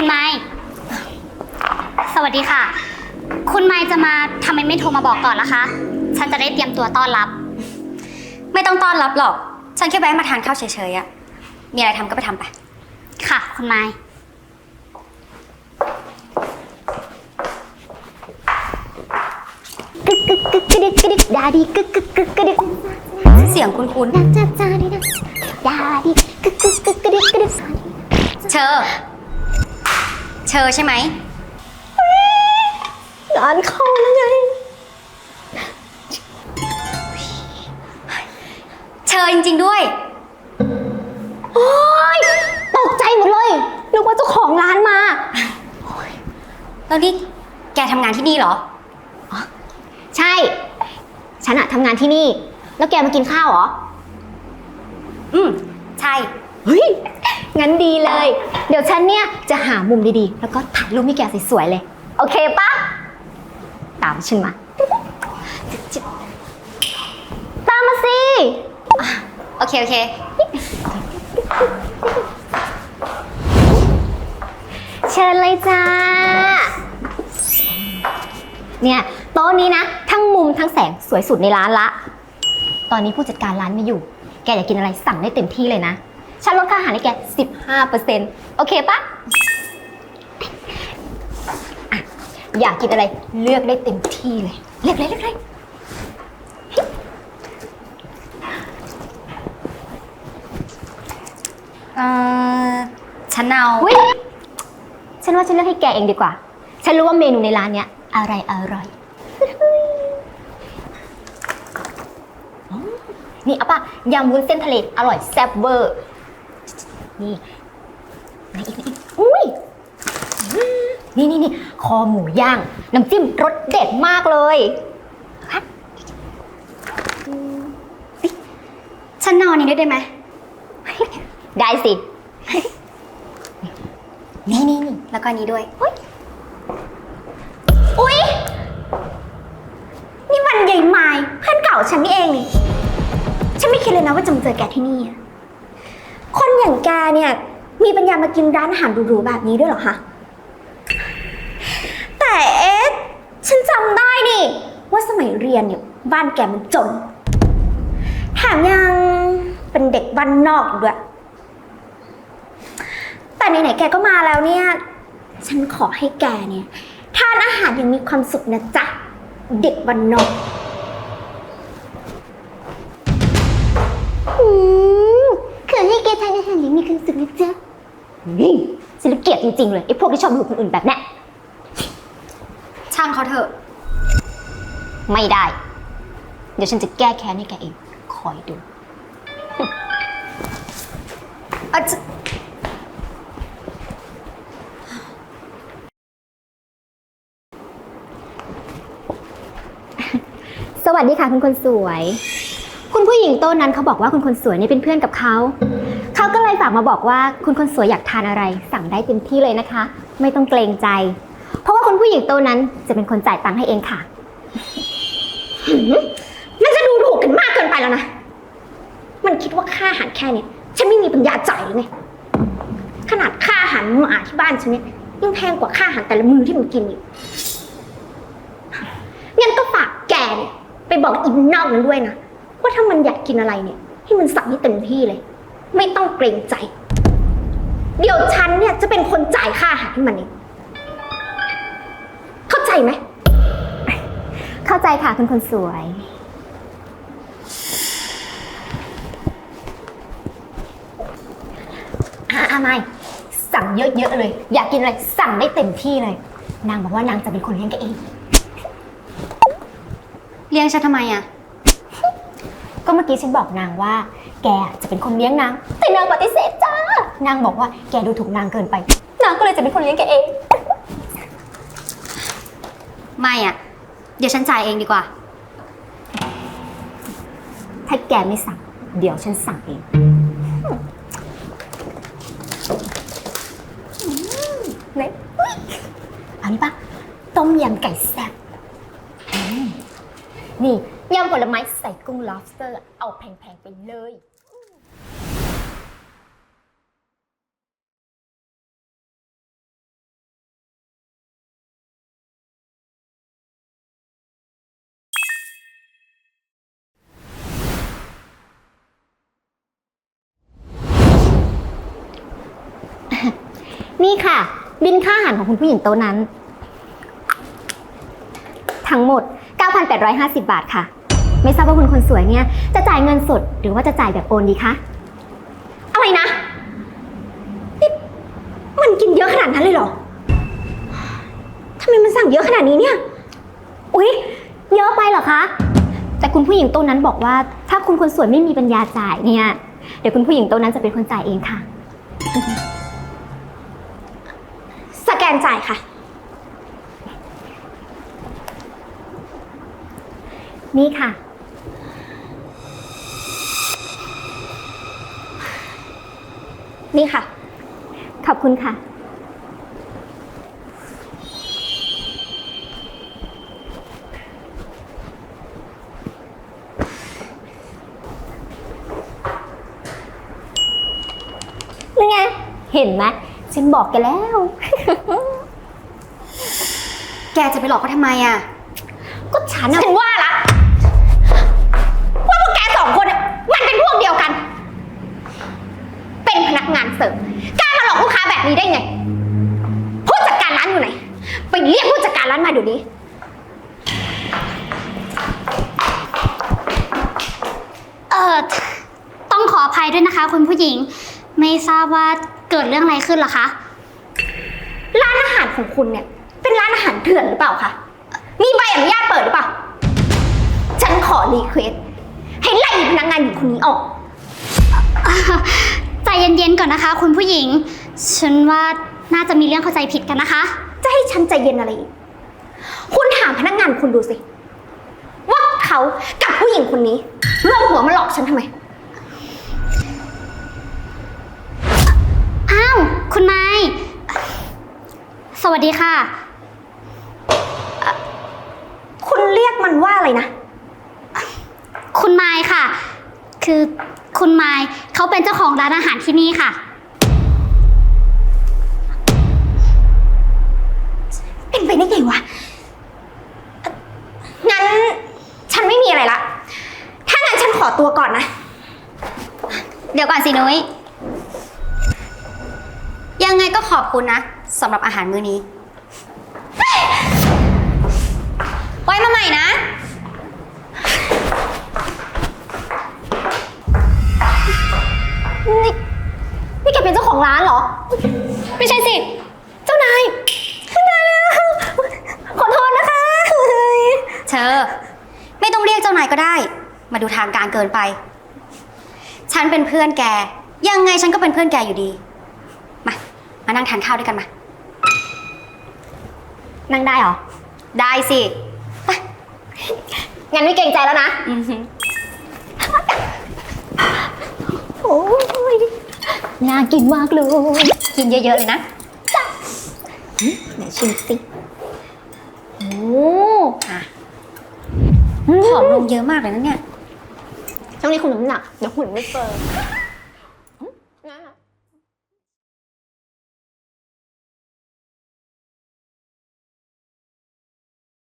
คุณไม้สวัสดีค่ะ คุณไม้จะมาทำไมไม่โทรมาบอกก่อนล่ะคะ ฉันจะได้เตรียมตัวต้อนรับ ไม่ต้องต้อนรับหรอก ฉันแค่แวะมาทานข้าวเฉยๆอะมีอะไรทำก็ไปทำไป ค่ะ คุณไม้กึกกึกกึกกระดิกกระดิกดาดีกึกกึกกึกกระดิกเสียงคุ้นดาจ้าจ้าดีนะดาดีกึกกึกกึกกระดิกกระดิกๆเชอ เชอใช่ไหมงานเข้าแล้วไง เชอจริงๆด้วย โอ๊ย ตกใจหมดเลย นึกว่าเจ้าของร้านมา แล้วนี่แกทำงานที่นี่เหรอ ใช่ ฉันอะทำงานที่นี่ แล้วแกมากินข้าวเหรอ อืม ใช่ เฮ้ย งั้นดีเลย เดี๋ยวฉันเนี่ยจะหามุมดีๆ แล้วก็ถ่ายรูปให้แกสวยๆเลย โอเคปะตามฉันมาตามมาสิโอเค โอเค เชิญเลยจ้า เนี่ยโต๊ะนี้นะ ทั้งมุมทั้งแสงสวยสุดในร้านละ ตอนนี้ผู้จัดการร้านไม่อยู่ แกอยากกินอะไรสั่งได้เต็มที่เลยนะ ฉันลดค่าอาหารให้แก 15%โอเคปะอะอยากกินอะไรเลือกได้เต็มที่เลย เลือกเลยเลือกเลยเอ่อฉันเอาอุ๊ยฉันว่าฉันเลือกให้แกเองดีกว่า ฉันรู้ว่าเมนูในร้านเนี้ยอะไรอร่อยอ๋อนี่เอาป่ะยำวุ้นเส้นทะเลอร่อยแซ่บเวอร์ นี่ไหนอีกไหนอีกอุ้ยอืมนี่นี่นี่คอหมูย่าง น้ำจิ้มรสเด็ดมากเลยครับฉันนอนนี้ด้วยได้ไหม ได้สิ นี่นี่นี่แล้วก็อันนี้ด้วย อุ๊ยนี่มันใหญ่ไม้เพื่อนเก่าฉันนี่เองนี่ฉันไม่คิดเลยนะว่าจะมาเจอแกที่นี่อะ คนอย่างแกเนี่ย มีปัญญามากินร้านอาหารหรูๆแบบนี้ด้วยเหรอคะ แต่เอ๊ะฉันจำได้นี่ ว่าสมัยเรียนเนี่ยบ้านแกมันจน แถมยังเป็นเด็กบ้านนอกอีกด้วย แต่ไหนๆแกก็มาแล้วเนี่ย ฉันขอให้แกเนี่ย ทานอาหารอย่างมีความสุขนะจ๊ะ เด็กวันนอก นี่ฉันลเกลียดจริงๆเลยไอ้พวกที่ชอบดูคนอื่นแบบเนี้ยช่างเขาเถอะ ไม่ได้ เดี๋ยวฉันจะแก้แค้นให้แกเองคอยดูอะจะสวัสดีค่ะคุณคนสวย คุณผู้หญิงโต๊ะนั้นเขาบอกว่าคุณคนสวยเนี่ยเป็นเพื่อนกับเขาากมาบอกว่าคุณคนสวยอยากทานอะไร สั่งได้เต็มที่เลยนะคะ ไม่ต้องเกรงใจ เพราะว่าคุณผู้หญิงโต๊ะนั้นจะเป็นคนจ่ายตังค์ให้เองค่ะมันจะดูถูกกันมากเกินไปแล้วนะ มันคิดว่าค่าอาหารแค่เนี้ยฉันไม่มีปัญญาจ่ายเลยไงขนาดค่าอาหารหมาที่บ้านฉันเนี่ยยังแพงกว่าค่าอาหารแต่ละมื้อที่มันกินอีกงั้นก็ฝากแกเนี่ยไปบอกอินนอกนั้นด้วยนะว่าถ้ามันอยากกินอะไรเนี่ย ให้มันสั่งให้เต็มที่เลย ไม่ต้องเกรงใจ เดี๋ยวฉันเนี่ยจะเป็นคนจ่ายค่าอาหารให้มันเองเข้าใจไหม เข้าใจค่ะคุณคนสวย อะอะไม่สั่งเยอะๆเลย อยากกินอะไรสั่งได้เต็มที่เลย นางบอกว่านางจะเป็นคนเลี้ยงแกเอง เลี้ยงฉันทำไมอะก็เมื่อกี้ฉันบอกนางว่า แกจะเป็นคนเลี้ยงนาง แต่นางปฏิเสธจ้า นางบอกว่าแกดูถูกนางเกินไป นางก็เลยจะเป็นคนเลี้ยงแกเอง ไม่อะเดี๋ยวฉันจ่ายเองดีกว่า ถ้าแกไม่สั่ง เดี๋ยวฉันสั่งเอง ไหนอุ๊ยเอานี่ปะต้มยำไก่แซ่บอืมนี่ ยำผลไม้ใส่กุ้ง lobster อเอาแพงๆไปเลย นี่ค่ะ บินค่าอาหารของคุณผู้หญิงโต๊ะนั้น ทั้งหมด 9,850 บาทค่ะ ไม่ทราบว่าคุณคนสวยเนี่ยจะจ่ายเงินสดหรือว่าจะจ่ายแบบโอนดีคะอะไรนะนี่มันกินเยอะขนาดนั้นเลยเหรอทำไมมันสั่งเยอะขนาดนี้เนี่ยอุ๊ยเยอะไปเหรอคะ แต่คุณผู้หญิงโต๊ะนั้นบอกว่า ถ้าคุณคนสวยไม่มีปัญญาจ่ายเนี่ย เดี๋ยวคุณผู้หญิงโต๊ะนั้นจะเป็นคนจ่ายเองค่ะ สแกนจ่ายค่ะ นี่ค่ะ นี่ค่ะ ขอบคุณค่ะ นี่ไง เห็นไหมฉันบอกแกแล้ว แกจะไปหลอกเขาทำไมอะ ก็ฉันอะฉันว่าละ ว่าพวกแกสองคนเนี่ยมันเป็นพวกเดียวกันเป็น พนักงานเสิร์ฟกล้ามาหลอกลูกค้าแบบนี้ได้ไง ผู้จัดการร้านอยู่ไหน ไปเรียกผู้จัดการร้านมาเดี๋ยวนี้ เอ่อต้องขออภัยด้วยนะคะ คุณผู้หญิง ไม่ทราบว่าเกิดเรื่องอะไรขึ้นเหรอคะ ร้านอาหารของคุณเนี่ย เป็นร้านอาหารเถื่อนหรือเปล่าคะ มีใบอนุญาตเปิดหรือเปล่า ฉันขอรีเควสให้ไล่พนักงานหญิงคนนี้ออกใจ เย็นๆก่อนนะคะ คุณผู้หญิง ฉันว่าน่าจะมีเรื่องเข้าใจผิดกันนะคะ จะให้ฉันใจเย็นอะไรอีก คุณถามพนักงานคุณดูสิ ว่าเขากับผู้หญิงคนนี้ลงหัวมาหลอกฉันทำไม อ้าว คุณไม้ สวัสดีค่ะ คุณเรียกมันว่าอะไรนะ คุณไม้ค่ะ คือ คุณไม้เขาเป็นเจ้าของร้านอาหารที่นี่ค่ะ เป็นไปได้ไงวะเอ่องั้นฉันไม่มีอะไรละ ถ้างั้นฉันขอตัวก่อนนะ เดี๋ยวก่อนสินุ้ย ยังไงก็ขอบคุณนะสำหรับอาหารมื้อนี้ ไว้มาใหม่นะ ร้านเหรอ ไม่ใช่สิ เจ้านายเจ้านายแล้ว ขอโทษนะคะเธอไม่ต้องเรียกเจ้านายก็ได้ มาดูทางการเกินไป ฉันเป็นเพื่อนแก ยังไงฉันก็เป็นเพื่อนแกอยู่ดี มา มานั่งทานข้าวด้วยกันมา นั่งได้เหรอ ได้สิงั้นไม่เกรงใจแล้วนะ อือหือ โอ้ย น่ากินมากเลย กินเยอะๆเลยนะไหนชิมสิโอ้อะผอมลงเยอะมากเลยนะเนี่ย ช่วงนี้คุณน้ำหนักเดี๋ยวหุ่นไม่เฟิร์ม